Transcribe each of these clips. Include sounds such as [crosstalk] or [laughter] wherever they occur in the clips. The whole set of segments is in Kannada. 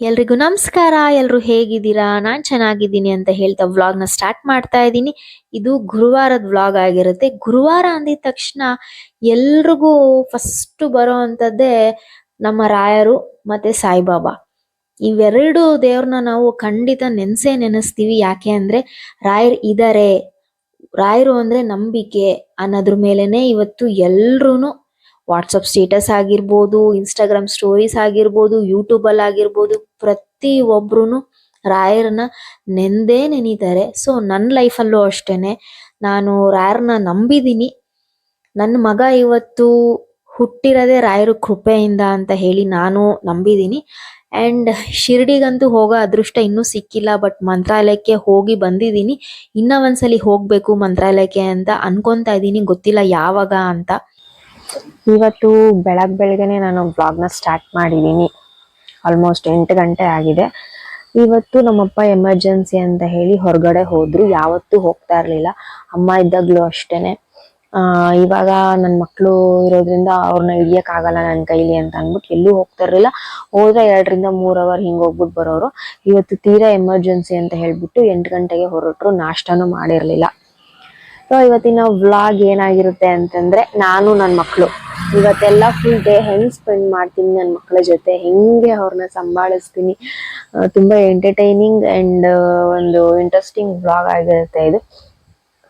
ಎಲ್ರಿಗೂ ನಮಸ್ಕಾರ, ಎಲ್ರು ಹೇಗಿದ್ದೀರಾ? ನಾನು ಚೆನ್ನಾಗಿದ್ದೀನಿ ಅಂತ ಹೇಳ್ತಾ ವ್ಲಾಗ್ನ ಸ್ಟಾರ್ಟ್ ಮಾಡ್ತಾ ಇದ್ದೀನಿ. ಇದು ಗುರುವಾರದ ವ್ಲಾಗ್ ಆಗಿರುತ್ತೆ. ಗುರುವಾರ ಅಂದಿದ ತಕ್ಷಣ ಎಲ್ರಿಗೂ ಫಸ್ಟ್ ಬರೋ ನಮ್ಮ ರಾಯರು ಮತ್ತೆ ಸಾಯಿಬಾಬಾ. ಇವೆರಡು ದೇವ್ರನ್ನ ನಾವು ಖಂಡಿತ ನೆನೆಸೇ ನೆನೆಸ್ತೀವಿ. ಯಾಕೆ ಅಂದ್ರೆ ರಾಯರ್ ಇದಾರೆ. ರಾಯರು ಅಂದ್ರೆ ನಂಬಿಕೆ ಅನ್ನೋದ್ರ ಮೇಲೆನೆ ಇವತ್ತು ಎಲ್ರೂನು ವಾಟ್ಸಪ್ ಸ್ಟೇಟಸ್ ಆಗಿರ್ಬೋದು ಇನ್ಸ್ಟಾಗ್ರಾಮ್ ಸ್ಟೋರೀಸ್ ಆಗಿರ್ಬೋದು ಯೂಟ್ಯೂಬ್ ಅಲ್ಲಿ ಆಗಿರ್ಬೋದು, ಪ್ರತಿ ಒಬ್ರು ರಾಯರನ್ನ ನೆಂದೇ ನೆನೀತಾರೆ. ಸೊ ನನ್ನ ಲೈಫಲ್ಲೂ ಅಷ್ಟೇನೆ. ನಾನು ರಾಯರನ್ನ ನಂಬಿದ್ದೀನಿ ನನ್ನ ಮಗ ಇವತ್ತು ಹುಟ್ಟಿರೋದೇ ರಾಯರ ಕೃಪೆಯಿಂದ ಅಂತ ಹೇಳಿ ನಾನು ನಂಬಿದ್ದೀನಿ ಆ್ಯಂಡ್ ಶಿರ್ಡಿಗಂತೂ ಹೋಗೋ ಅದೃಷ್ಟ ಇನ್ನೂ ಸಿಕ್ಕಿಲ್ಲ ಬಟ್ ಮಂತ್ರಾಲಯಕ್ಕೆ ಹೋಗಿ ಬಂದಿದ್ದೀನಿ ಇನ್ನ ಒಂದ್ಸಲಿ ಹೋಗಬೇಕು ಮಂತ್ರಾಲಯಕ್ಕೆ ಅಂತ ಅನ್ಕೊತಾ ಇದ್ದೀನಿ ಗೊತ್ತಿಲ್ಲ ಯಾವಾಗ ಅಂತ. ಇವತ್ತು ಬೆಳಗ್ ಬೆಳಗ್ಗೆನೆ ನಾನು ಬ್ಲಾಗ್ನ ಸ್ಟಾರ್ಟ್ ಮಾಡಿದ್ದೀನಿ ಆಲ್ಮೋಸ್ಟ್ ಎಂಟು ಗಂಟೆ ಆಗಿದೆ. ಇವತ್ತು ನಮ್ಮಪ್ಪ ಎಮರ್ಜೆನ್ಸಿ ಅಂತ ಹೇಳಿ ಹೊರಗಡೆ ಹೋದ್ರು. ಯಾವತ್ತೂ ಹೋಗ್ತಾ ಇರ್ಲಿಲ್ಲ. ಅಮ್ಮ ಇದ್ದಾಗ್ಲೂ ಅಷ್ಟೇನೆ. ಇವಾಗ ನನ್ನ ಮಕ್ಕಳು ಇರೋದ್ರಿಂದ ಅವ್ರನ್ನ ಹಿಡಿಯೋಕ್ಕಾಗಲ್ಲ ನನ್ನ ಕೈಲಿ ಅಂತ ಅಂದ್ಬಿಟ್ಟು ಎಲ್ಲೂ ಹೋಗ್ತಾ ಇರಲಿಲ್ಲ. ಹೋದ್ರೆ ಎರಡರಿಂದ ಮೂರ್ ಅವರ್ ಹಿಂಗ್ ಹೋಗ್ಬಿಟ್ಟು ಬರೋರು. ಇವತ್ತು ತೀರಾ ಎಮರ್ಜೆನ್ಸಿ ಅಂತ ಹೇಳ್ಬಿಟ್ಟು ಎಂಟು ಗಂಟೆಗೆ ಹೊರಟ್ರು. ನಾಷ್ಟಾನು ಮಾಡಿರ್ಲಿಲ್ಲ. ಸೊ ಇವತ್ತಿನ ವ್ಲಾಗ್ ಏನಾಗಿರುತ್ತೆ ಅಂತಂದ್ರೆ ನಾನು ನನ್ನ ಮಕ್ಕಳು ಇವತ್ತೆಲ್ಲ ಫುಲ್ ಡೇ ಹೆಂಗ್ ಸ್ಪೆಂಡ್ ಮಾಡ್ತೀನಿ ನನ್ನ ಮಕ್ಕಳ ಜೊತೆ, ಹೆಂಗೆ ಅವ್ರನ್ನ ಸಂಭಾಳಿಸ್ತೀನಿ ತುಂಬಾ ಎಂಟರ್ಟೈನಿಂಗ್ ಅಂಡ್ ಒಂದು ಇಂಟ್ರೆಸ್ಟಿಂಗ್ ವ್ಲಾಗ್ ಆಗಿರುತ್ತೆ ಇದು.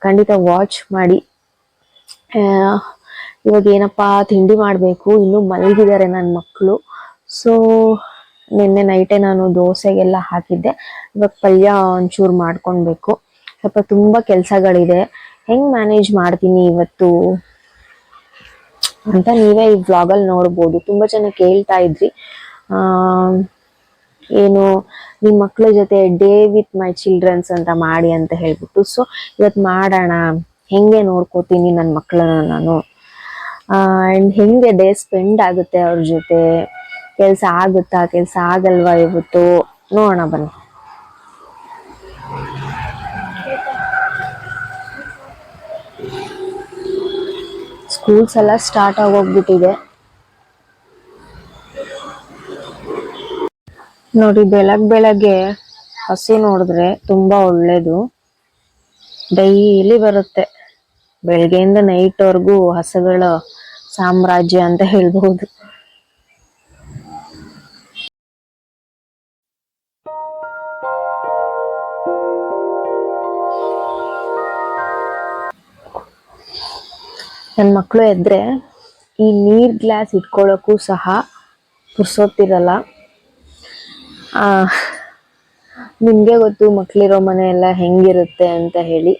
ಖಂಡಿತ ವಾಚ್ ಮಾಡಿ. ಇವಾಗ ಏನಪ್ಪಾ ತಿಂಡಿ ಮಾಡಬೇಕು, ಇನ್ನು ಮಲಗಿದ್ದಾರೆ ನನ್ನ ಮಕ್ಕಳು ಸೊ ನಿನ್ನೆ ನೈಟೇ ನಾನು ದೋಸೆಗೆಲ್ಲ ಹಾಕಿದ್ದೆ. ಇವಾಗ ಪಲ್ಯ ಒಂಚೂರು ಮಾಡ್ಕೊಳ್ಬೇಕು ಸ್ವಲ್ಪ ತುಂಬಾ ಕೆಲ್ಸಗಳಿದೆ. ಹೆಂಗ್ ಮ್ಯಾನೇಜ್ ಮಾಡ್ತೀನಿ ಇವತ್ತು? ಅಂತ ನೀವೇ ಈ ವ್ಲಾಗ್ ಅಲ್ಲಿ ನೋಡ್ಬೋದು. ತುಂಬಾ ಜನ ಕೇಳ್ತಾ ಇದ್ರಿ. ಏನು, ನಿಮ್ ಮಕ್ಳ ಜೊತೆ ಡೇ ವಿತ್ ಮೈ ಚಿಲ್ಡ್ರನ್ಸ್ ಅಂತ ಮಾಡಿ ಅಂತ ಹೇಳ್ಬಿಟ್ಟು. ಸೊ ಇವತ್ ಮಾಡೋಣ. ಹೆಂಗೆ ನೋಡ್ಕೋತೀನಿ ನನ್ನ ಮಕ್ಕಳನ್ನ ನಾನು? ಅಂಡ್ ಹೆಂಗೆ ಡೇ ಸ್ಪೆಂಡ್ ಆಗುತ್ತೆ ಅವ್ರ ಜೊತೆ? ಕೆಲಸ ಆಗುತ್ತಾ? ಕೆಲಸ ಆಗಲ್ವಾ ಇವತ್ತು? ನೋಡೋಣ ಬನ್ನಿ. ಸ್ಕೂಲ್ಸ್ ಎಲ್ಲ ಸ್ಟಾರ್ಟ್ ಆಗೋಗ್ಬಿಟ್ಟಿದೆ. ನೋಡಿ, ಬೆಳಗ್ ಬೆಳಗ್ಗೆ ಹಸಿ ನೋಡಿದ್ರೆ ತುಂಬಾ ಒಳ್ಳೇದು. ಡೈಲಿ ಬರುತ್ತೆ. ಬೆಳಗ್ಗೆಯಿಂದ ನೈಟ್ ವರ್ಗು ಹಸುಗಳ ಸಾಮ್ರಾಜ್ಯ ಅಂತ ಹೇಳ್ಬಹುದು. ನನ್ನ ಮಕ್ಕಳು ಎದ್ರೆ ಈ ನೀರ್ ಗ್ಲಾಸ್ ಇಟ್ಕೊಳ್ಳೋಕ್ಕೂ ಸಹ ಪುರ್ಸೋತಿರಲ್ಲ. ನಿಮ್ಗೆ ಗೊತ್ತು ಮಕ್ಳಿರೋ ಮನೆ ಎಲ್ಲ ಹೆಂಗಿರುತ್ತೆ ಅಂತ ಹೇಳಿ.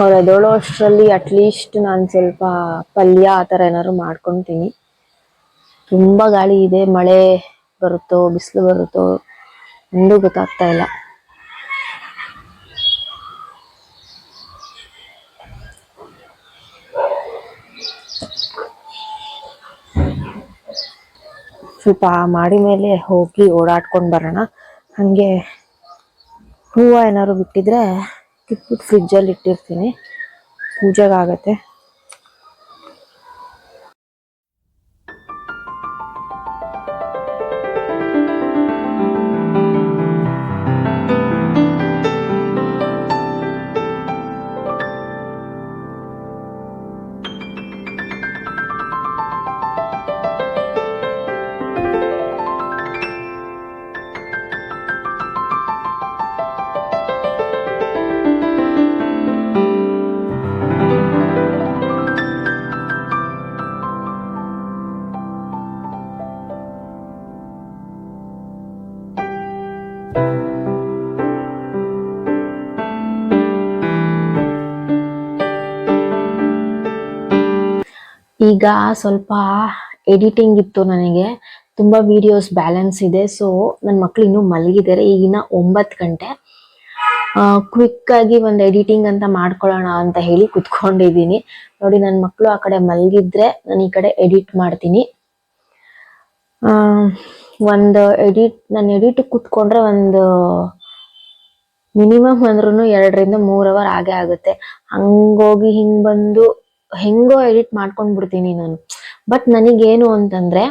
ಅವ್ರು ಎದೋಳೋ ಅಷ್ಟರಲ್ಲಿ ಅಟ್ಲೀಸ್ಟ್ ನಾನು ಸ್ವಲ್ಪ ಪಲ್ಯ ಆ ಥರ ಏನಾದ್ರು ಮಾಡ್ಕೊತೀನಿ. ತುಂಬಾ ಗಾಳಿ ಇದೆ, ಮಳೆ ಬರುತ್ತೋ, ಬಿಸಿಲು ಬರುತ್ತೋ, ಒಂದು ಗೊತ್ತಾಗ್ತಾ ಇಲ್ಲ. ಸ್ವಲ್ಪ ಮಾಡಿ ಮೇಲೆ ಹೋಗಿ ಓಡಾಡ್ಕೊಂಡು ಬರೋಣ. ಹಂಗೆ ಹೂವು ಏನಾದ್ರು ಬಿಟ್ಟಿದ್ರೆ ಕಿತ್ಬಿಟ್ಟು ಫ್ರಿಜ್ಜಲ್ಲಿ ಇಟ್ಟಿರ್ತೀನಿ. ಪೂಜೆಗಾಗತ್ತೆ. ಈಗ ಸ್ವಲ್ಪ ಎಡಿಟಿಂಗ್ ಇತ್ತು ನನಗೆ. ತುಂಬ ವಿಡಿಯೋಸ್ ಬ್ಯಾಲೆನ್ಸ್ ಇದೆ. ಸೊ ನನ್ನ ಮಕ್ಳು ಇನ್ನೂ ಮಲಗಿದ್ದಾರೆ. ಈಗಿನ ಒಂಬತ್ತು ಗಂಟೆ. ಕ್ವಿಕ್ ಆಗಿ ಒಂದು ಎಡಿಟಿಂಗ್ ಅಂತ ಮಾಡ್ಕೊಳ್ಳೋಣ ಅಂತ ಹೇಳಿ ಕುತ್ಕೊಂಡಿದ್ದೀನಿ. ನೋಡಿ ನನ್ನ ಮಕ್ಕಳು ಆ ಕಡೆ ಮಲಗಿದ್ರೆ ನಾನು ಈ ಕಡೆ ಎಡಿಟ್ ಮಾಡ್ತೀನಿ. ಒಂದು ಎಡಿಟ್ ನಾನು ಎಡಿಟ್ ಕುತ್ಕೊಂಡ್ರೆ ಒಂದು ಮಿನಿಮಮ್ ಅಂದ್ರೂ ಎರಡರಿಂದ ಮೂರು ಅವರ್ ಆಗೇ ಆಗುತ್ತೆ. ಹಂಗೋಗಿ ಹಿಂಗೆ ಬಂದು ಹೆಂಗೋ ಎಡಿಟ್ ಮಾಡ್ಕೊಂಡ್ ಬಿಡ್ತೀನಿ ನಾನು. ಬಟ್ ನನಗೇನು ಅಂತಂದ್ರೆ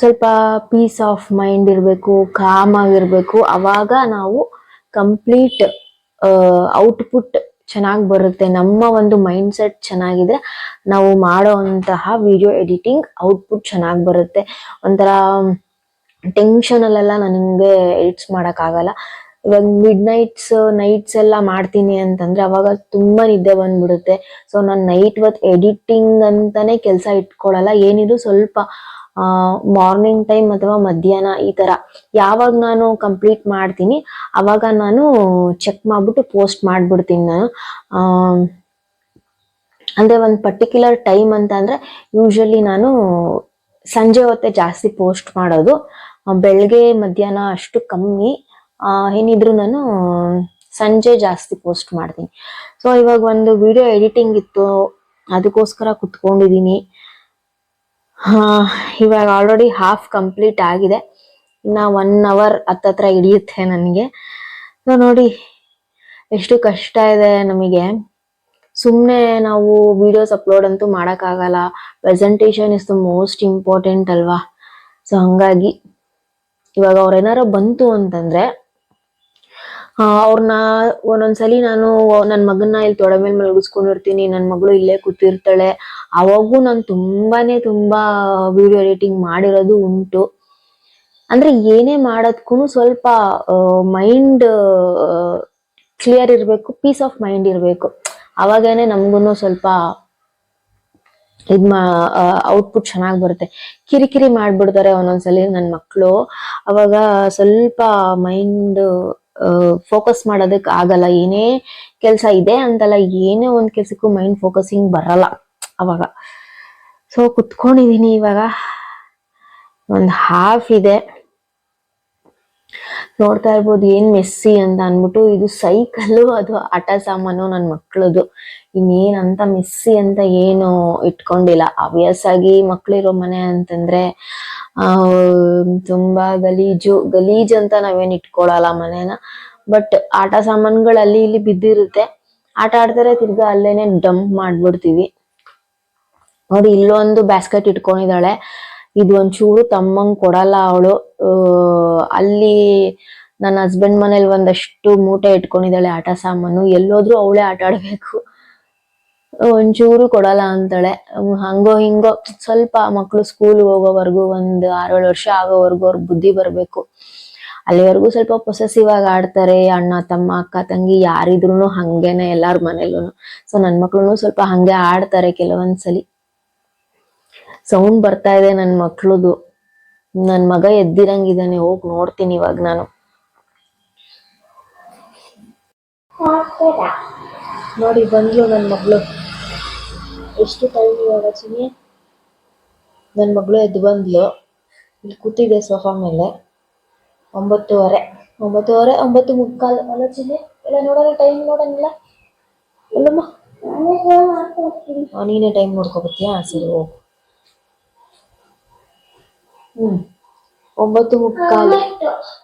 ಸ್ವಲ್ಪ ಪೀಸ್ ಆಫ್ ಮೈಂಡ್ ಇರಬೇಕು ಕಾಮ್ ಆಗಿರ್ಬೇಕು. ಅವಾಗ ನಾವು ಕಂಪ್ಲೀಟ್ ಔಟ್ಪುಟ್ ಚೆನ್ನಾಗಿ ಬರುತ್ತೆ. ನಮ್ಮ ಒಂದು ಮೈಂಡ್ ಸೆಟ್ ಚೆನ್ನಾಗಿದ್ರೆ ನಾವು ಮಾಡೋಂತಹ ವಿಡಿಯೋ ಎಡಿಟಿಂಗ್ ಔಟ್ಪುಟ್ ಚೆನ್ನಾಗಿ ಬರುತ್ತೆ. ಒಂಥರ ಟೆನ್ಷನ್ ಅಲ್ಲೆಲ್ಲ ನನಗೆ ಎಡಿಟ್ಸ್ ಆಗಲ್ಲ ಇವಾಗ ಮಿಡ್ ನೈಟ್ಸ್ ನೈಟ್ಸ್ ಎಲ್ಲ ಮಾಡ್ತೀನಿ ಅಂತಂದ್ರೆ ಅವಾಗ ತುಂಬಾ ನಿದ್ದೆ ಬಂದ್ಬಿಡುತ್ತೆ. ಸೊ ನಾನು ನೈಟ್ ಹೊತ್ತು ಎಡಿಟಿಂಗ್ ಅಂತಾನೆ ಕೆಲಸ ಇಟ್ಕೊಳಲ್ಲ. ಏನಿದ್ರು ಸ್ವಲ್ಪ ಮಾರ್ನಿಂಗ್ ಟೈಮ್ ಅಥವಾ ಮಧ್ಯಾಹ್ನ ಈ ತರ. ಯಾವಾಗ ನಾನು ಕಂಪ್ಲೀಟ್ ಮಾಡ್ತೀನಿ, ಅವಾಗ ನಾನು ಚೆಕ್ ಮಾಡ್ಬಿಟ್ಟು ಪೋಸ್ಟ್ ಮಾಡ್ಬಿಡ್ತೀನಿ ನಾನು. ಅಂದ್ರೆ ಒಂದು ಪರ್ಟಿಕ್ಯುಲರ್ ಟೈಮ್ ಅಂತ ಅಂದ್ರೆ ಯೂಶಲಿ ನಾನು ಸಂಜೆ ಹೊತ್ತೆ ಜಾಸ್ತಿ ಪೋಸ್ಟ್ ಮಾಡೋದು. ಬೆಳಗ್ಗೆ ಮಧ್ಯಾಹ್ನ ಅಷ್ಟು ಕಮ್ಮಿ. ಏನಿದ್ರು ನಾನು ಸಂಜೆ ಜಾಸ್ತಿ ಪೋಸ್ಟ್ ಮಾಡ್ತೀನಿ. ಸೊ ಇವಾಗ ಒಂದು ವಿಡಿಯೋ ಎಡಿಟಿಂಗ್ ಇತ್ತು. ಅದಕ್ಕೋಸ್ಕರ ಕುತ್ಕೊಂಡಿದ್ದೀನಿ. ಇವಾಗ ಆಲ್ರೆಡಿ ಹಾಫ್ ಕಂಪ್ಲೀಟ್ ಆಗಿದೆ. ಇನ್ನ ಒನ್ ಅವರ್ ಹತ್ತತ್ರ ಹಿಡಿಯುತ್ತೆ ನನಗೆ. ಸೊ ನೋಡಿ, ಎಷ್ಟು ಕಷ್ಟ ಇದೆ ನಮಗೆ. ಸುಮ್ಮನೆ ನಾವು ವಿಡಿಯೋಸ್ ಅಪ್ಲೋಡ್ ಅಂತೂ ಮಾಡೋಕ್ಕಾಗಲ್ಲ. Presentation is the most important ಅಲ್ವಾ? ಸೊ ಹಂಗಾಗಿ ಇವಾಗ ಅವ್ರೇನಾರ ಬಂತು ಅಂತಂದ್ರೆ ಅವ್ರನ್ನ ಒಂದೊಂದ್ಸಲಿ ನಾನು ನನ್ನ ಮಗನ್ನ ಇಲ್ಲಿ ತೊಡೆ ಮೇಲೆ ಮಲಗಿಸ್ಕೊಂಡಿರ್ತೀನಿ ನನ್ನ ಮಗಳು ಇಲ್ಲೇ ಕೂತಿರ್ತಾಳೆ. ಅವಾಗೂ ನಾನು ತುಂಬಾನೇ ತುಂಬಾ ವಿಡಿಯೋ ಎಡಿಟಿಂಗ್ ಮಾಡಿರೋದು ಉಂಟು. ಅಂದ್ರೆ ಏನೇ ಮಾಡೋದಕ್ಕೂ ಸ್ವಲ್ಪ ಮೈಂಡ್ ಕ್ಲಿಯರ್ ಇರಬೇಕು ಪೀಸ್ ಆಫ್ ಮೈಂಡ್ ಇರಬೇಕು. ಅವಾಗೇನೆ ನಮ್ಗೂ ಸ್ವಲ್ಪ ಇದ್ ಮಾ ಔಟ್ಪುಟ್ ಚೆನ್ನಾಗಿ ಬರುತ್ತೆ. ಕಿರಿಕಿರಿ ಮಾಡ್ಬಿಡ್ತಾರೆ ಒಂದೊಂದ್ಸಲಿ ನನ್ನ ಮಕ್ಕಳು ಅವಾಗ ಸ್ವಲ್ಪ ಮೈಂಡ್ ಫೋಕಸ್ ಮಾಡೋದಕ್ಕೆ ಆಗಲ್ಲ. ಏನೇ ಕೆಲಸ ಇದೆ ಅಂತಲ್ಲ, ಏನೇ ಒಂದು ಕೆಲಸಕ್ಕೂ ಮೈಂಡ್ ಫೋಕಸಿಂಗ್ ಬರಲ್ಲ ಅವಾಗ. ಸೊ ಕುತ್ಕೊಂಡಿದೀನಿ ಇವಾಗ. ಒಂದು ಹಾಫ್ ಇದೆ. ನೋಡ್ತಾ ಇರ್ಬೋದು, ಏನ್ ಮೆಸ್ಸಿ ಅಂತ ಅನ್ಬಿಟ್ಟು ಇದು ಸೈಕಲ್ ಅದು ಆಟ ಸಾಮಾನು ನನ್ನ ಮಕ್ಳದು. ಇನ್ನೇನಂತ ಮೆಸ್ಸಿ ಅಂತ ಏನು ಇಟ್ಕೊಂಡಿಲ್ಲ. ಆಬ್ವಿಯಸ್ ಆಗಿ ಮಕ್ಳಿರೋ ಮನೆ ಅಂತಂದ್ರೆ ಆ, ತುಂಬಾ ಗಲೀಜು, ಗಲೀಜ್ ಅಂತ ನಾವೇನ್ ಇಟ್ಕೊಳಲ್ಲ ಮನೇನ. ಬಟ್ ಆಟ ಸಾಮಾನುಗಳು ಅಲ್ಲಿ ಇಲ್ಲಿ ಬಿದ್ದಿರುತ್ತೆ. ಆಟ ಆಡ್ತಾರೆ ತಿರ್ಗಾ ಅಲ್ಲೇನೆ ಡಂಪ್ ಮಾಡ್ಬಿಡ್ತೀವಿ. ನೋಡಿ, ಇಲ್ಲೊಂದು ಬ್ಯಾಸ್ಕೆಟ್ ಇಟ್ಕೊಂಡಿದ್ದಾಳೆ. ಇದು ಒಂಚೂರು ತಮ್ಮಂಗ್ ಕೊಡಲ್ಲ ಅವಳು. ಅಲ್ಲಿ ನನ್ನ ಹಸ್ಬೆಂಡ್ ಮನೇಲಿ ಒಂದಷ್ಟು ಮೂಟೆ ಇಟ್ಕೊಂಡಿದ್ದಾಳೆ ಆಟ ಸಾಮಾನು. ಎಲ್ಲೋದ್ರೂ ಅವಳೇ ಆಟ ಆಡ್ಬೇಕು. ಒಂಚೂರು ಕೊಡಲ್ಲ ಅಂತಾಳೆ. ಹಂಗೋ ಹಿಂಗೋ ಸ್ವಲ್ಪ ಮಕ್ಳು ಸ್ಕೂಲ್ ಹೋಗೋವರೆಗೂ ಒಂದ್ ಆರೇಳು ವರ್ಷ ಆಗೋವರೆಗೂ ಅವ್ರ ಬುದ್ಧಿ ಬರ್ಬೇಕು. ಅಲ್ಲಿವರೆಗೂ ಸ್ವಲ್ಪ ಪೊಸೆಸಿವ್ ಆಗಿ ಆಡ್ತಾರೆ, ಅಣ್ಣ, ತಮ್ಮ, ಅಕ್ಕ, ತಂಗಿ ಯಾರಿದ್ರು ಹಂಗೇನೆ ಎಲ್ಲಾರ ಮನೇಲೂ ಸೊ ನನ್ ಮಕ್ಳು ಸ್ವಲ್ಪ ಹಂಗೆ ಆಡ್ತಾರೆ ಕೆಲವೊಂದ್ಸಲಿ. ಸೌಂಡ್ ಬರ್ತಾ ಇದೆ ನನ್ ಮಕ್ಳದು. ನನ್ ಮಗ ಎದ್ದಿರಂಗಿದ್ದಾನೆ, ಹೋಗಿ ನೋಡ್ತೀನಿ ಇವಾಗ ನಾನು. ನೋಡಿ ಬಂದ್ಲು ನನ್ ಮಗಳು. ಎಷ್ಟು ಟೈಮ್ ಇವಾಗ ಚಿನಿ ನನ್ನ ಮಗಳು ಎದ್ದು ಬಂದ್ಲು. ಇಲ್ಲಿ ಕೂತಿದೆ ಸೋಫಾ ಮೇಲೆ. ಒಂಬತ್ತುವರೆ. ಒಂಬತ್ತುವರೆ ಒಂಬತ್ತು ಮುಕ್ಕಾಲು ಅಲ್ಲ ಚಿನಿ ಎಲ್ಲ ನೋಡೋಣ ಟೈಮ್ ನೋಡಂಗಿಲ್ಲ. ಎಲ್ಲಮ್ಮ? ಆ, ನೀನೇ ಟೈಮ್ ನೋಡ್ಕೊಬತ್ತೀಯಾ? ಸರಿ ಹೋಗು. ಹ್ಮ್. ಒಂಬತ್ತು ಮುಕ್ಕಾಲು.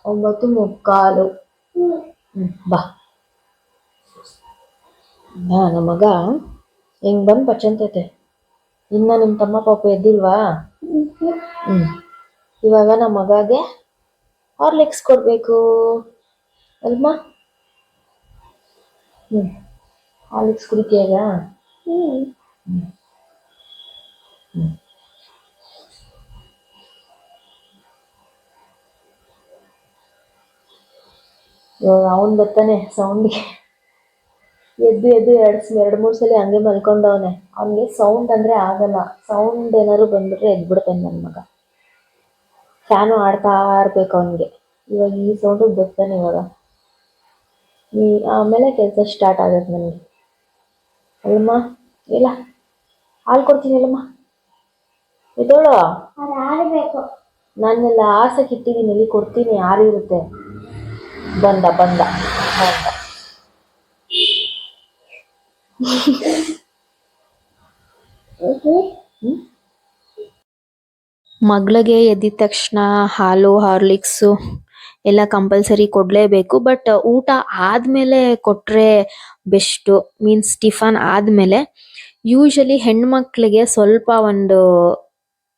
ಒಂಬತ್ತು ಮುಕ್ಕಾಲು. ಬಾ. ಬಾ ನಮ್ಮ ಮಗ ಹೆಂಗ್ ಬಂದು ಬಚ್ಚಂತೈತೆ ಇನ್ನ ನಿಮ್ಮ ತಮ್ಮ ಪಾಪ ಎದ್ದಿಲ್ವಾ? ಹ್ಞೂ ಇವಾಗ ನಮ್ಮ ಮಗಗೆ ಹಾರ್ಲಿಕ್ಸ್ ಕೊಡ್ಬೇಕು. ಅಲ್ವಾ? ಹ್ಞೂ ಹಾರ್ಲಿಕ್ಸ್ ಕುಡಿತೀಯಾಗ? ಇವಾಗ ಅವನು ಬರ್ತಾನೆ ಸೌಂಡ್ಗೆ. ಎದ್ದು ಎದ್ದು ಎರಡು ಎರಡು ಮೂರು ಸಲ ಹಂಗೆ ಮಲ್ಕೊಂಡವನೆ. ಅವನಿಗೆ ಸೌಂಡ್ ಅಂದರೆ ಆಗಲ್ಲ. ಸೌಂಡ್ ಏನಾದ್ರು ಬಂದ್ಬಿಟ್ರೆ ಎದ್ಬಿಡ್ತಾನೆ ನನ್ನ ಮಗ. ಫ್ಯಾನು ಆಡ್ತಾ ಇರ್ಬೇಕು ಅವನಿಗೆ. ಇವಾಗ ಈ ಸೌಂಡು ಬರ್ತಾನೆ ಇವಾಗ. ಈ ಆಮೇಲೆ ಕೆಲಸ ಸ್ಟಾರ್ಟ್ ಆಗುತ್ತೆ ನನಗೆ. ಅಲ್ಲಮ್ಮ ಇಲ್ಲ. ಹಾಲು ಕೊಡ್ತೀನಿ ಅಲ್ಲಮ್ಮ. ಎದ್ದೋಳು ನಾನೆಲ್ಲ ಆಸೆ ಕಿಟ್ಟಿದ್ದೀನಿ ಇಲ್ಲಿ ಕೊಡ್ತೀನಿ ಯಾರಿರುತ್ತೆ? ಬಂದ ಬಂದ ಬಂದ. ಮಗಳಿಗೆ ಎದ್ದಿದ ತಕ್ಷಣ ಹಾಲು, ಹಾರ್ಲಿಕ್ಸು ಎಲ್ಲ ಕಂಪಲ್ಸರಿ ಕೊಡ್ಲೇಬೇಕು ಬಟ್ ಊಟ ಆದಮೇಲೆ ಕೊಟ್ಟರೆ ಬೆಸ್ಟ್ ಮೀನ್ಸ್ ಟಿಫನ್ ಆದ್ಮೇಲೆ ಯೂಶಲಿ ಹೆಣ್ಮಕ್ಳಿಗೆ ಸ್ವಲ್ಪ ಒಂದು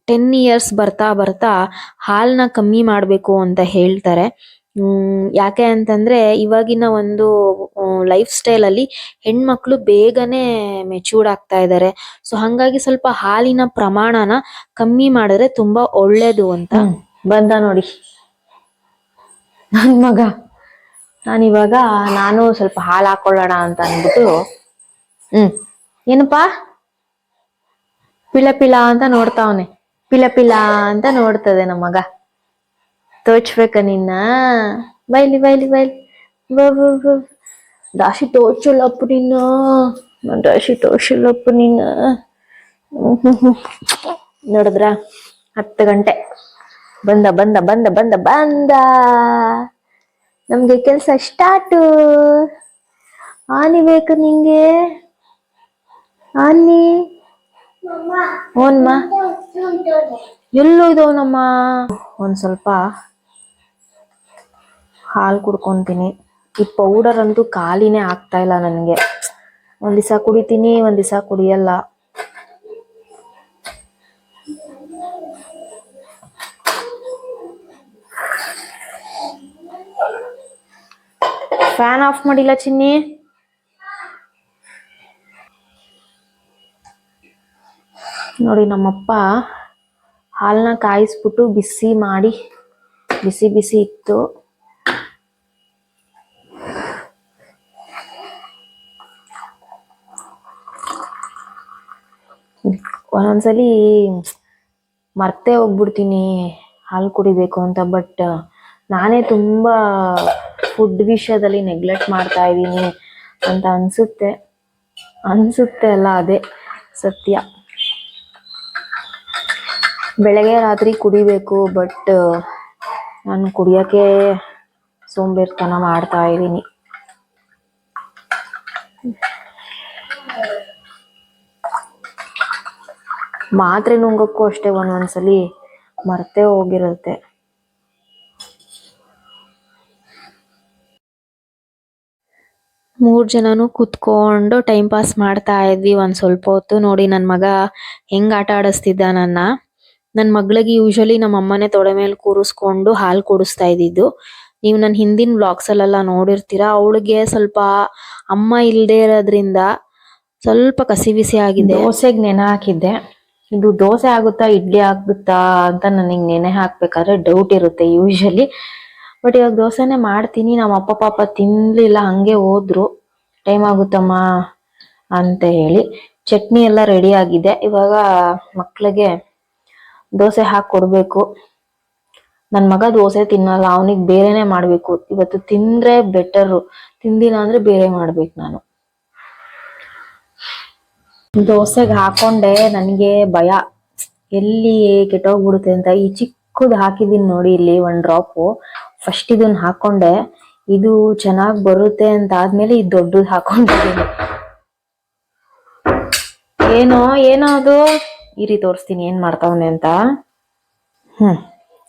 ಟೆನ್ ಇಯರ್ಸ್ ಬರ್ತಾ ಬರ್ತಾ ಹಾಲನ್ನ ಕಮ್ಮಿ ಮಾಡಬೇಕು ಅಂತ ಹೇಳ್ತಾರೆ. ಹ್ಮ್, ಯಾಕೆ ಅಂತಂದ್ರೆ ಇವಾಗಿನ ಒಂದು ಲೈಫ್ ಸ್ಟೈಲ್ ಅಲ್ಲಿ ಹೆಣ್ಮಕ್ಳು ಬೇಗನೆ ಮೆಚೂರ್ಡ್ ಆಗ್ತಾ ಇದ್ದಾರೆ ಸೊ ಹಂಗಾಗಿ ಸ್ವಲ್ಪ ಹಾಲಿನ ಪ್ರಮಾಣನ ಕಮ್ಮಿ ಮಾಡಿದ್ರೆ ತುಂಬಾ ಒಳ್ಳೇದು ಅಂತ. ಬಂದ ನೋಡಿ. ನನ್ ಮಗ ನಾನಿವಾಗ ನಾನು ಸ್ವಲ್ಪ ಹಾಲು ಹಾಕೊಳ್ಳೋಣ ಅಂತ ಅಂದ್ಬಿಟ್ಟು, ಹ್ಮ್, ಏನಪ್ಪಾ? ಪಿಳ ಪಿಳ ಅಂತ ನೋಡ್ತಾವನೆ ಪಿಳ ಪಿಳ ಅಂತ ನೋಡ್ತದೆ ನಮ್ಮ ಮಗ. ತೋಚ್ಬೇಕ ನಿನ್ನ ಬೈಲಿ ಬೈಲಿ. ಬೈಲಿ ರಾಶಿ ತೋಚಲ್ಲಪ್ಪ ನಿನ್ನ ನನ್ ರಾಶಿ ನಿನ್ನ. ನೋಡಿದ್ರ? ಹತ್ತು ಗಂಟೆ. ಬಂದ ಬಂದ ಬಂದ ಬಂದ ಬಂದ. ನಮ್ಗೆ ಕೆಲ್ಸ ಸ್ಟಾರ್ಟು. ಆನಿ ಬೇಕು ನಿಂಗೆ? ಆನಿ? ಓನ್ಮ? ಎಲ್ಲೋಯ್ದವನಮ್ಮ ಒಂದ್ ಸ್ವಲ್ಪ ಹಾಲು ಕುಡ್ಕೊಂತೀನಿ. ಈ ಪೌಡರ್ ಅಂತೂ ಖಾಲಿನೇ ಆಗ್ತಾ ಇಲ್ಲ ನನಗೆ. ಒಂದ್ ದಿವಸ ಕುಡಿತೀನಿ, ಒಂದ್ ದಿವಸ ಕುಡಿಯಲ್ಲ. ಫ್ಯಾನ್ ಆಫ್ ಮಾಡಿಲ್ಲ ಚಿನ್ನಿ? ನೋಡಿ ನಮ್ಮಪ್ಪ ಹಾಲನ್ನ ಕಾಯಿಸ್ಬಿಟ್ಟು ಬಿಸಿ ಮಾಡಿ, ಬಿಸಿ ಬಿಸಿ ಇತ್ತು ಒಂದೊಂದ್ಸಲಿ ಮರ್ತೇ ಹೋಗ್ಬಿಡ್ತೀನಿ, ಹಾಲು ಕುಡಿಬೇಕು ಅಂತ ಬಟ್ ನಾನೇ ತುಂಬ ಫುಡ್ ವಿಷಯದಲ್ಲಿ ನೆಗ್ಲೆಕ್ಟ್ ಮಾಡ್ತಾ ಇದ್ದೀನಿ ಅಂತ ಅನ್ಸುತ್ತೆ. ಅನ್ಸುತ್ತೆ ಅಲ್ಲ ಅದೇ ಸತ್ಯ. ಬೆಳಗ್ಗೆ ರಾತ್ರಿ ಕುಡಿಬೇಕು ಬಟ್ ನಾನು ಕುಡಿಯೋಕ್ಕೆ ಸೋಂಬೇರ್ತನ ಮಾಡ್ತಾ ಇದ್ದೀನಿ. ಮಾತ್ರೆ ನುಂಗಕ್ಕೂ ಅಷ್ಟೇ ಒಂದೊಂದ್ಸಲಿ ಮರ್ತೇ ಹೋಗಿರುತ್ತೆ. ಮೂರ್ ಜನನು ಕುತ್ಕೊಂಡು ಟೈಮ್ ಪಾಸ್ ಮಾಡ್ತಾ ಇದ್ವಿ ಒಂದು ಸ್ವಲ್ಪ ಹೊತ್ತು. ನೋಡಿ ನನ್ನ ಮಗ ಹೆಂಗ್ ಆಟ ಆಡಿಸ್ತಿದ್ದ ನನ್ನ. ನನ್ನ ಮಗಳಿಗೆ ಯೂಶ್ವಲಿ ನಮ್ಮ ಅಮ್ಮನೇ ತೊಡೆ ಮೇಲೆ ಕೂರಿಸ್ಕೊಂಡು ಹಾಲು ಕುಡಿಸ್ತಾ ಇದ್ದಿದ್ದು. ನೀವು ನನ್ನ ಹಿಂದಿನ ಬ್ಲಾಗ್ಸಲ್ಲೆಲ್ಲ ನೋಡಿರ್ತೀರಾ? ಅವಳಿಗೆ ಸ್ವಲ್ಪ ಅಮ್ಮ ಇಲ್ಲದೇ ಇರೋದ್ರಿಂದ ಸ್ವಲ್ಪ ಕಸಿ ಬಿಸಿ ಆಗಿದೆ. ದೋಸೆಗೆ ನೆನೆ ಹಾಕಿದ್ದೆ. ಇದು ದೋಸೆ ಆಗುತ್ತಾ, ಇಡ್ಲಿ ಆಗುತ್ತಾ ಅಂತ ನನಗೆ ನೆನೆ ಹಾಕ್ಬೇಕಾದ್ರೆ ಡೌಟ್ ಇರುತ್ತೆ ಯೂಶಲಿ ಬಟ್ ಇವಾಗ ದೋಸೆನೆ ಮಾಡ್ತೀನಿ, ನಮ್ಮ ಅಪ್ಪ, ಪಾಪ ತಿನ್ಲಿಲ್ಲ, ಹಂಗೆ ಹೋದ್ರು. ಟೈಮ್ ಆಗುತ್ತಮ್ಮ ಅಂತ ಹೇಳಿ. ಚಟ್ನಿ ಎಲ್ಲ ರೆಡಿ ಆಗಿದೆ. ಇವಾಗ ಮಕ್ಳಿಗೆ ದೋಸೆ ಹಾಕಿ ಕೊಡಬೇಕು. ನನ್ ಮಗ ದೋಸೆ ತಿನ್ನಲ್ಲ, ಅವನಿಗೆ ಬೇರೆನೆ ಮಾಡ್ಬೇಕು. ಇವತ್ತು ತಿಂದ್ರೆ ಬೆಟರು ತಿಂದಿಲ್ಲ ಅಂದ್ರೆ ಬೇರೆ ಮಾಡ್ಬೇಕು ನಾನು. ದೋಸೆಗೆ ಹಾಕೊಂಡೆ ನನಗೆ ಭಯ. ಎಲ್ಲಿ ಕೆಟ್ಟೋಗ್ಬಿಡುತ್ತೆ ಅಂತ ಈ ಚಿಕ್ಕದು ಹಾಕಿದೀನಿ ನೋಡಿ ಇಲ್ಲಿ ಒಂದ್ ಡ್ರಾಪು. ಫಸ್ಟ್ ಇದನ್ನ ಹಾಕೊಂಡೆ. ಇದು ಚೆನ್ನಾಗ್ ಬರುತ್ತೆ ಅಂತ ಆದ್ಮೇಲೆ ಈ ದೊಡ್ಡದು ಹಾಕೊಂಡಿದ್ದೀನಿ. ಏನೋ ಏನೋ ಅದು? ಇರಿ ತೋರಿಸ್ತೀನಿ, ಏನ್ ಮಾಡ್ತಾವನೆ ಅಂತ. ಹ್ಮ್.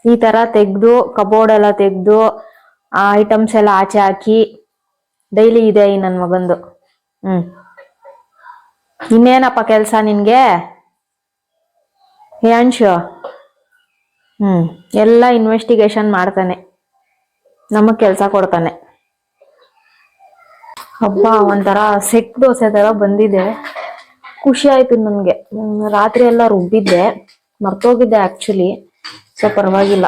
ಈ ತರ ತೆಗ್ದು ಕಬೋರ್ಡ್ ಎಲ್ಲ ತೆಗ್ದು, ಆ ಐಟಮ್ಸ್ ಎಲ್ಲ ಆಚೆ ಹಾಕಿ. ಡೈಲಿ ಇದೆ ಈ ನನ್ ಮಗಂದು. ಹ್ಮ್. ಇನ್ನೇನಪ್ಪ ಕೆಲಸ ನಿನಗೆ? ಅಂಶು? ಹ್ಮ್, ಎಲ್ಲ ಇನ್ವೆಸ್ಟಿಗೇಷನ್ ಮಾಡ್ತಾನೆ. ನಮಗೆ ಕೆಲಸ ಕೊಡ್ತಾನೆ. ಹಬ್ಬ ಒಂಥರ ಸೆಟ್ ದೋಸೆ ತರ ಬಂದಿದೆ. ಖುಷಿ ಆಯ್ತು ನನಗೆ. ರಾತ್ರಿ ಎಲ್ಲ ರುಬ್ಬಿದ್ದೆ. ಮರ್ತೋಗಿದ್ದೆ ಆ್ಯಕ್ಚುಲಿ ಸೊ ಪರವಾಗಿಲ್ಲ.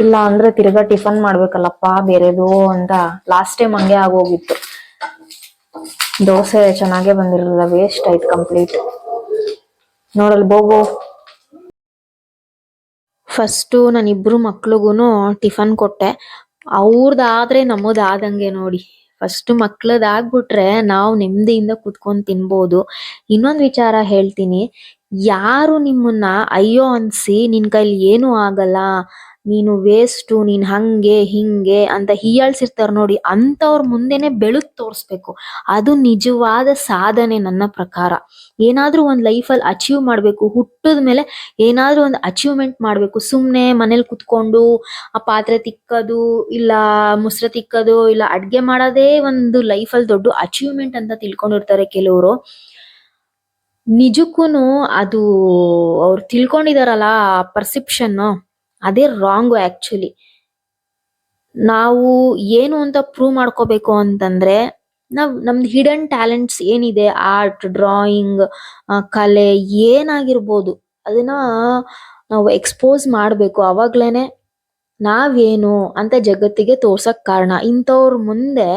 ಇಲ್ಲ ಅಂದರೆ ತಿರ್ಗಾ ಟಿಫನ್ ಮಾಡ್ಬೇಕಲ್ಲಪ್ಪ, ಬೇರೆದು ಅಂತ. ಲಾಸ್ಟ್ ಟೈಮ್ ಹಂಗೆ ಆಗೋಗಿತ್ತು. ದೋಸೆ ಚೆನ್ನಾಗೇ ಬಂದಿರಲಿಲ್ಲ ವೇಸ್ಟ್ ಆಯ್ತು ಕಂಪ್ಲೀಟ್ ನೋಡಲ್ ಬೋಗು ಫಸ್ಟು ನಾನಿಬ್ರು ಇಬ್ರು ಮಕ್ಳಿಗೂನು ಟಿಫನ್ ಕೊಟ್ಟೆ. ಅವ್ರದ್ದಾದ್ರೆ ನಮ್ಮದಾದಂಗೆ ನೋಡಿ. ಫಸ್ಟ್ ಮಕ್ಳದಾಗ್ಬಿಟ್ರೆ ನಾವು ನೆಮ್ಮದಿಯಿಂದ ಕುತ್ಕೊಂಡು ತಿನ್ಬೋದು. ಇನ್ನೊಂದು ವಿಚಾರ ಹೇಳ್ತೀನಿ. ಯಾರು ನಿಮ್ಮನ್ನ ಅಯ್ಯೋ ಅನ್ಸಿ ನಿನ್ ಕೈಲಿ ಏನು ಆಗಲ್ಲ ನೀನು ವೇಸ್ಟು ನೀನ್ ಹಂಗೆ, ಹಿಂಗೆ ಅಂತ ಹೀಯಾಳ್ಸಿರ್ತಾರ ನೋಡಿ ಅಂತವ್ರ ಮುಂದೆನೆ ಬೆಳಕು ತೋರ್ಸ್ಬೇಕು. ಅದು ನಿಜವಾದ ಸಾಧನೆ ನನ್ನ ಪ್ರಕಾರ. ಏನಾದ್ರೂ ಒಂದ್ ಲೈಫಲ್ಲಿ ಅಚೀವ್ ಮಾಡ್ಬೇಕು, ಹುಟ್ಟಿದ ಮೇಲೆ ಏನಾದ್ರೂ ಒಂದು ಅಚೀವ್ಮೆಂಟ್ ಮಾಡ್ಬೇಕು. ಸುಮ್ನೆ ಮನೇಲಿ ಕುತ್ಕೊಂಡು, ಆ ಪಾತ್ರೆ ತಿಕ್ಕೋದು, ಇಲ್ಲ ಮುಸ್ರೆ ತಿಕ್ಕೋದು, ಇಲ್ಲ ಅಡುಗೆ ಮಾಡೋದೇ ಒಂದು ಲೈಫಲ್ಲಿ ದೊಡ್ಡ ಅಚೀವ್ಮೆಂಟ್ ಅಂತ ತಿಳ್ಕೊಂಡಿರ್ತಾರೆ ಕೆಲವರು. ನಿಜಕ್ಕೂ ಅದು ಅವ್ರು ತಿಳ್ಕೊಂಡಿದಾರಲ್ಲ ಪರ್ಸೆಪ್ಷನ್ ಅದೇ ರಾಂಗು ಆ್ಯಕ್ಚುಲಿ ನಾವು ಏನು ಅಂತ ಪ್ರೂವ್ ಮಾಡ್ಕೋಬೇಕು ಅಂತಂದ್ರೆ, ನಾವು ನಮ್ದು ಹಿಡನ್ ಟ್ಯಾಲೆಂಟ್ಸ್ ಏನಿದೆ ಆರ್ಟ್ ಡ್ರಾಯಿಂಗ್ ಕಲೆ ಏನಾಗಿರ್ಬೋದು, ಅದನ್ನ ನಾವು ಎಕ್ಸ್ಪೋಸ್ ಮಾಡಬೇಕು. ಅವಾಗ್ಲೇನೆ ನಾವೇನು ಅಂತ ಜಗತ್ತಿಗೆ ತೋರ್ಸಕ್ ಕಾರಣ. ಇಂಥವ್ರ ಮುಂದೆ,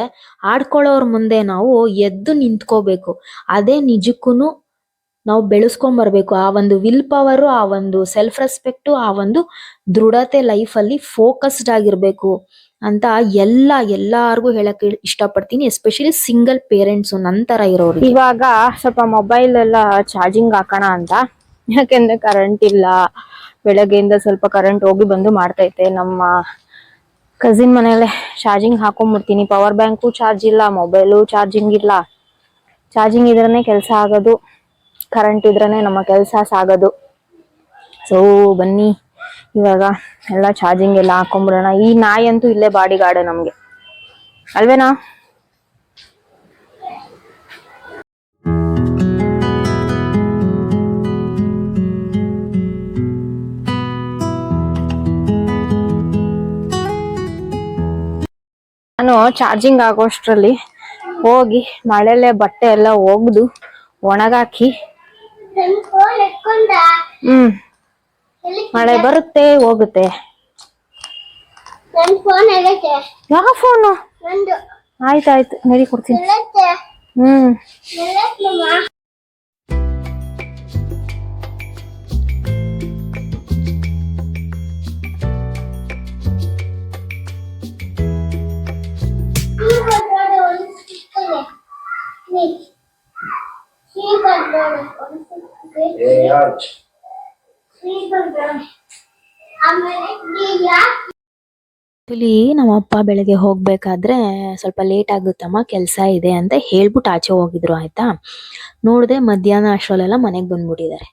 ಆಡ್ಕೊಳ್ಳೋರ್ ಮುಂದೆ ನಾವು ಎದ್ದು ನಿಂತ್ಕೋಬೇಕು. ಅದೇ ನಿಜಕ್ಕೂನು ನಾವು ಬೆಳೆಸ್ಕೊಂಡ್ ಬರ್ಬೇಕು ಆ ಒಂದು ವಿಲ್ ಪವರ್ ಆ ಒಂದು ಸೆಲ್ಫ್ ರೆಸ್ಪೆಕ್ಟು ಆ ಒಂದು ದೃಢತೆ ಲೈಫ್ ಅಲ್ಲಿ ಫೋಕಸ್ಡ್ ಆಗಿರ್ಬೇಕು ಅಂತ ಎಲ್ಲ, ಎಲ್ಲಾರ್ಗೂ ಹೇಳಕ್ ಇಷ್ಟಪಡ್ತೀನಿ. ಎಸ್ಪೆಷಲಿ ಸಿಂಗಲ್ ಪೇರೆಂಟ್ಸ್ ನಂತರ ಇರೋರು ಇವಾಗ ಸ್ವಲ್ಪ ಮೊಬೈಲ್ ಎಲ್ಲ ಚಾರ್ಜಿಂಗ್ ಹಾಕೋಣ ಅಂತ. ಯಾಕೆಂದ್ರೆ ಕರೆಂಟ್ ಇಲ್ಲ. ಬೆಳಗ್ಗೆಯಿಂದ ಸ್ವಲ್ಪ ಕರೆಂಟ್ ಹೋಗಿ ಬಂದು ಮಾಡ್ತೈತೆ. ನಮ್ಮ ಕಸಿನ್ ಮನೆಯಲ್ಲೇ ಚಾರ್ಜಿಂಗ್ ಹಾಕೊಂಡ್ಬಿಡ್ತೀನಿ ಪವರ್ ಬ್ಯಾಂಕು ಚಾರ್ಜ್ ಇಲ್ಲ ಮೊಬೈಲು ಚಾರ್ಜಿಂಗ್ ಇಲ್ಲ. ಚಾರ್ಜಿಂಗ್ ಇದ್ರೇ ಕೆಲಸ ಆಗೋದು. ಕರೆಂಟ್ ಇದ್ರನೆ ನಮ್ಮ ಕೆಲಸ ಸಾಗೋದು. ಸೊ ಬನ್ನಿ. ಇವಾಗ ಎಲ್ಲ ಚಾರ್ಜಿಂಗ್ ಎಲ್ಲ ಹಾಕೊಂಡ್ಬಿಡೋಣ ಈ ನಾಯಿ ಅಂತೂ ಇಲ್ಲೇ ಬಾಡಿ ಗಾರ್ಡ್ ನಮಗೆ. ಅಲ್ವೇನಾ? ನಾನು ಚಾರ್ಜಿಂಗ್ ಆಗೋಷ್ಟರಲ್ಲಿ ಹೋಗಿ ಮಳೆಲೆ ಬಟ್ಟೆ ಎಲ್ಲ ಒಗ್ದು ಒಣಗಾಕಿ ಹ್ಮ್. ಮಳೆ ಬರುತ್ತೆ ಹೋಗುತ್ತೆ. ನನ್ ಫೋನ್ ಆಗೈತೆ ಯಾವ ಫೋನು ನಂದು. ಆಯ್ತಾಯ್ತು ನಡಿ ಕೊಡ್ತೀನಿ. ಎಲ್ಲೈತೆ ಹ್ಮ್. ಎಲ್ಲೈತಮ್ಮ ಆಮೇಲೆ ಆಕ್ಚುಲಿ ನಮ್ಮ ಅಪ್ಪ ಬೆಳಗ್ಗೆ ಹೋಗ್ಬೇಕಾದ್ರೆ ಸ್ವಲ್ಪ ಲೇಟ್ ಆಗುತ್ತಮ್ಮ, ಕೆಲಸ ಇದೆ ಅಂತ ಹೇಳ್ಬಿಟ್ಟು ಆಚೆ ಹೋಗಿದ್ರು, ಆಯ್ತಾ? ನೋಡ್ದೆ ಮಧ್ಯಾಹ್ನ ಅಷ್ಟರಲ್ಲೆಲ್ಲ ಮನೆಗೆ ಬಂದ್ಬಿಟ್ಟಿದ್ದಾರೆ.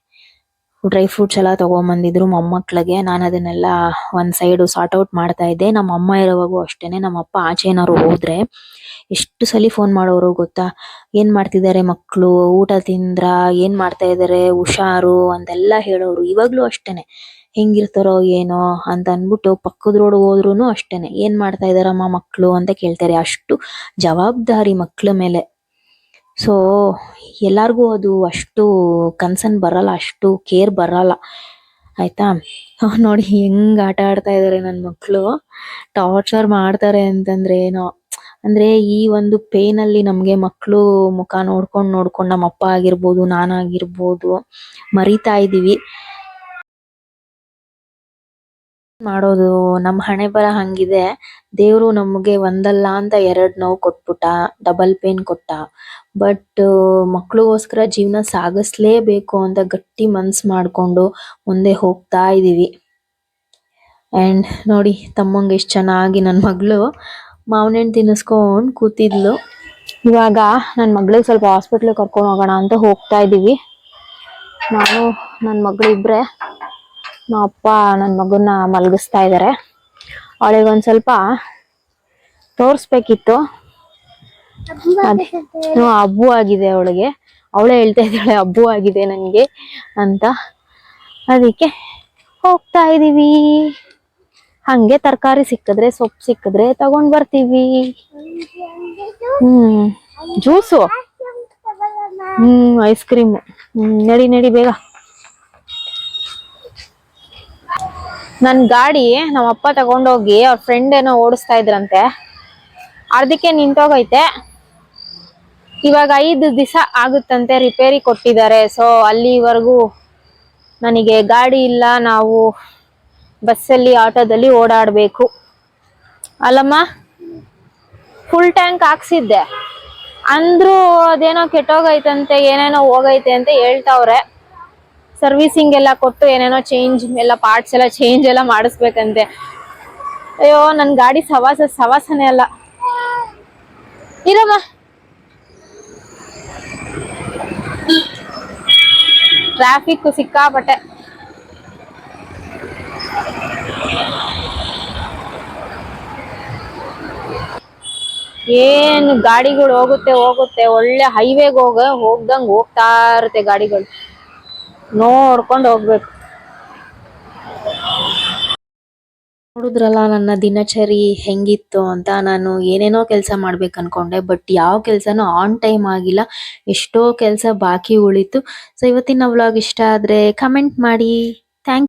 ಡ್ರೈ ಫ್ರೂಟ್ಸ್ ಎಲ್ಲ ತಗೊಂಬಂದಿದ್ರು ಮೊಮ್ಮಕ್ಳಿಗೆ. ನಾನು ಅದನ್ನೆಲ್ಲ ಒಂದ್ ಸೈಡ್ ಸಾರ್ಟ್ ಔಟ್ ಮಾಡ್ತಾ ಇದ್ದೆ. ನಮ್ಮ ಅಮ್ಮ ಇರೋವಾಗೂ ಅಷ್ಟೇನೆ. ನಮ್ಮ ಅಪ್ಪ ಆಚೆ ಏನಾದ್ರು ಹೋದ್ರೆ ಎಷ್ಟು ಸಲ ಫೋನ್ ಮಾಡೋರು ಗೊತ್ತಾ? ಏನ್ ಮಾಡ್ತಿದ್ದಾರೆ ಮಕ್ಕಳು ಊಟ ತಿಂದ್ರ? ಏನ್ ಮಾಡ್ತಾ ಇದಾರೆ? ಹುಷಾರು? ಅಂತೆಲ್ಲ ಹೇಳೋರು. ಇವಾಗ್ಲೂ ಅಷ್ಟೇನೆ. ಹೆಂಗಿರ್ತಾರೋ ಏನೋ ಅಂತ ಅನ್ಬಿಟ್ಟು ಪಕ್ಕದ ರೋಡ್ ಹೋದ್ರೂನು ಅಷ್ಟೇನೆ. ಏನ್ ಮಾಡ್ತಾ ಇದಾರಮ್ಮ ಮಕ್ಕಳು ಅಂತ ಕೇಳ್ತಾರೆ. ಅಷ್ಟು ಜವಾಬ್ದಾರಿ ಮಕ್ಕಳ ಮೇಲೆ. ಸೊ ಎಲ್ಲರಿಗೂ ಅದು ಅಷ್ಟು ಕನ್ಸರ್ನ್ ಬರಲ್ಲ, ಅಷ್ಟು ಕೇರ್ ಬರಲ್ಲ. ಆಯ್ತಾ? [laughs] ನೋಡಿ ಹೆಂಗ್ ಆಟ ಆಡ್ತಾ ಇದ್ದಾರೆ ನನ್ ಮಕ್ಕಳು ಟಾರ್ಚರ್ ಮಾಡ್ತಾರೆ ಅಂತಂದ್ರೆ ಏನೋ, ಅಂದ್ರೆ ಈ ಒಂದು ಪೇನಲ್ಲಿ ನಮಗೆ ಮಕ್ಕಳು ಮುಖ ನೋಡ್ಕೊಂಡು ನೋಡ್ಕೊಂಡು ನಮ್ಮ ಅಪ್ಪ ಆಗಿರ್ಬೋದು, ನಾನಾಗಿರ್ಬೋದು ಮರಿತಾ ಇದೀವಿ. ಮಾಡೋದು, ನಮ್ ಹಣೆ ಬರ ಹಂಗಿದೆ, ದೇವ್ರು ನಮಗೆ ಒಂದಲ್ಲ ಅಂತ ಎರಡ್ ನೋವು ಕೊಟ್ಬಿಟ್ಟ ಡಬಲ್ ಪೇನ್ ಕೊಟ್ಟ. ಬಟ್ ಮಕ್ಳಿಗೋಸ್ಕರ ಜೀವನ ಸಾಗಿಸ್ಲೇಬೇಕು ಅಂತ ಗಟ್ಟಿ ಮನ್ಸ್ ಮಾಡ್ಕೊಂಡು ಮುಂದೆ ಹೋಗ್ತಾ ಇದೀವಿ. ಅಂಡ್ ನೋಡಿ, ತಮ್ಮಂಗೆ ಎಷ್ಟು ಚೆನ್ನಾಗಿ ನನ್ ಮಗಳು ಮಾವನಣ್ಣು ತಿನ್ನಿಸ್ಕೊಂಡು ಕೂತಿದ್ಲು. ಇವಾಗ ನನ್ನ ಮಗಳಿಗೆ ಸ್ವಲ್ಪ ಹಾಸ್ಪಿಟ್ಲಿಗೆ ಕರ್ಕೊಂಡು ಹೋಗೋಣ ಅಂತ ಹೋಗ್ತಾ ಇದ್ದೀವಿ ನಾನು ನನ್ನ ಮಗಳು ಇಬ್ರೆ. ನಮ್ಮ ಅಪ್ಪ ನನ್ನ ಮಗನ್ನ ಮಲಗಿಸ್ತಾ ಇದ್ದಾರೆ ಅವಳಿಗೆ ಒಂದು ಸ್ವಲ್ಪ ತೋರಿಸ್ಬೇಕಿತ್ತು. ಹಬ್ಬು ಆಗಿದೆ ಅವಳಿಗೆ. ಅವಳೇ ಹೇಳ್ತಾ ಇದ್ದಾಳೆ, ಹಬ್ಬು ಆಗಿದೆ ನನಗೆ ಅಂತ. ಅದಕ್ಕೆ ಹೋಗ್ತಾ ಇದ್ದೀವಿ ಹಂಗೆ ತರಕಾರಿ ಸಿಕ್ಕಿದ್ರೆ, ಸೊಪ್ಪು ಸಿಕ್ಕಿದ್ರೆ ತಗೊಂಡ್ ಬರ್ತೀವಿ. ಹ್ಮ್, ಜ್ಯೂಸು. ಹ್ಮ್, ಐಸ್ ಕ್ರೀಮ್. ಹ್ಮ್, ನಡಿ ನಡಿ ಬೇಗ. ನನ್ ಗಾಡಿ ನಮ್ಮ ಅಪ್ಪ ತಗೊಂಡೋಗಿ ಅವ್ರ ಫ್ರೆಂಡ್ ಏನೋ ಓಡಿಸ್ತಾ ಇದ್ರಂತೆ. ಅರ್ಧಕ್ಕೆ ನಿಂತೋಗೈತೆ. ಇವಾಗ ಐದು ದಿವಸ ಆಗುತ್ತಂತೆ ರಿಪೇರಿ ಕೊಟ್ಟಿದ್ದಾರೆ. ಸೊ ಅಲ್ಲಿವರೆಗೂ ನನಗೆ ಗಾಡಿ ಇಲ್ಲ. ನಾವು ಬಸ್ಸಲ್ಲಿ ಆಟೋದಲ್ಲಿ ಓಡಾಡಬೇಕು. ಅಲ್ಲಮ್ಮ ಫುಲ್ ಟ್ಯಾಂಕ್ ಹಾಕ್ಸಿದ್ದೆ. ಅಂದ್ರೂ ಅದೇನೋ ಕೆಟ್ಟೋಗೈತಂತೆ, ಏನೇನೋ ಹೋಗೈತೆ ಅಂತ ಹೇಳ್ತಾವ್ರೆ. ಸರ್ವಿಸಿಂಗ್ ಎಲ್ಲ ಕೊಟ್ಟು ಏನೇನೋ ಚೇಂಜ್ ಎಲ್ಲ ಪಾರ್ಟ್ಸ್ ಎಲ್ಲ ಚೇಂಜ್ ಎಲ್ಲ ಮಾಡಿಸ್ಬೇಕಂತೆ. ಅಯ್ಯೋ ನನ್ನ ಗಾಡಿ ಸವಾಸ, ಸವಾಸನೆ ಅಲ್ಲ. ಇರಮ್ಮ. ಟ್ರಾಫಿಕ್ ಸಿಕ್ಕಾಪಟ್ಟೆ. ಏನು ಗಾಡಿಗಳು ಹೋಗುತ್ತೆ ಹೋಗುತ್ತೆ. ಒಳ್ಳೆ ಹೈವೇಗೆ ಹೋಗ, ಹೋಗ್ದಂಗೆ ಹೋಗ್ತಾ ಇರುತ್ತೆ ಗಾಡಿಗಳು. ನೋಡ್ಕೊಂಡ್ ಹೋಗ್ಬೇಕು. ನೋಡಿದ್ರಲ್ಲ, ನನ್ನ ದಿನಚರಿ ಹೆಂಗಿತ್ತು ಅಂತ ನಾನು ಏನೇನೋ ಕೆಲಸ ಮಾಡ್ಬೇಕು ಅನ್ಕೊಂಡೆ, ಬಟ್ ಯಾವ ಕೆಲಸನೂ ಆನ್ ಟೈಮ್ ಆಗಿಲ್ಲ. ಎಷ್ಟೋ ಕೆಲಸ ಬಾಕಿ ಉಳಿತು. ಸೊ ಇವತ್ತಿನ ವ್ಲಾಗ್ ಇಷ್ಟ ಆದ್ರೆ ಕಮೆಂಟ್ ಮಾಡಿ.